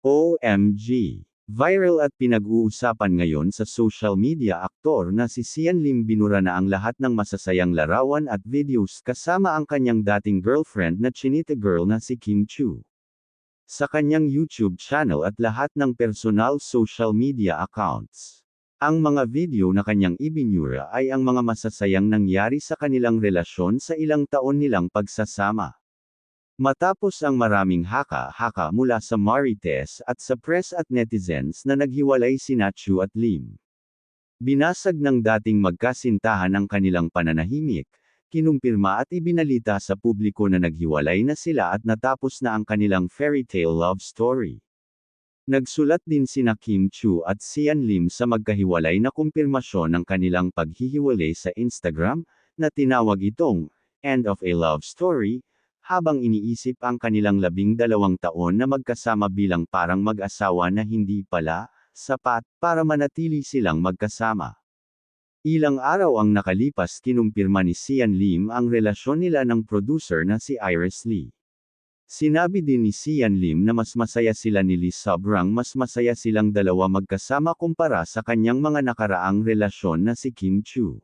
OMG! Viral at pinag-uusapan ngayon sa social media aktor na si Sian Lim binura na ang lahat ng masasayang larawan at videos kasama ang kanyang dating girlfriend na chinita girl na si Kim Chu. Sa kanyang YouTube channel at lahat ng personal social media accounts. Ang mga video na kanyang ibinura ay ang mga masasayang nangyari sa kanilang relasyon sa ilang taon nilang pagsasama. Matapos ang maraming haka-haka mula sa Marites at sa press at netizens na naghiwalay sina Chu at Lim. Binasag ng dating magkasintahan ang kanilang pananahimik, kinumpirma at ibinalita sa publiko na naghiwalay na sila at natapos na ang kanilang fairy tale love story. Nagsulat din sina Kim Chu at Sian Lim sa magkahiwalay na kumpirmasyon ng kanilang paghihiwalay sa Instagram, na tinawag itong, End of a Love Story, habang iniisip ang kanilang labing dalawang taon na magkasama bilang parang mag-asawa na hindi pala, sapat, para manatili silang magkasama. Ilang araw ang nakalipas kinumpirma ni Sian Lim ang relasyon nila ng producer na si Iris Lee. Sinabi din ni Sian Lim na mas masaya sila ni Lee sobrang mas masaya silang dalawa magkasama kumpara sa kanyang mga nakaraang relasyon na si Kim Chu.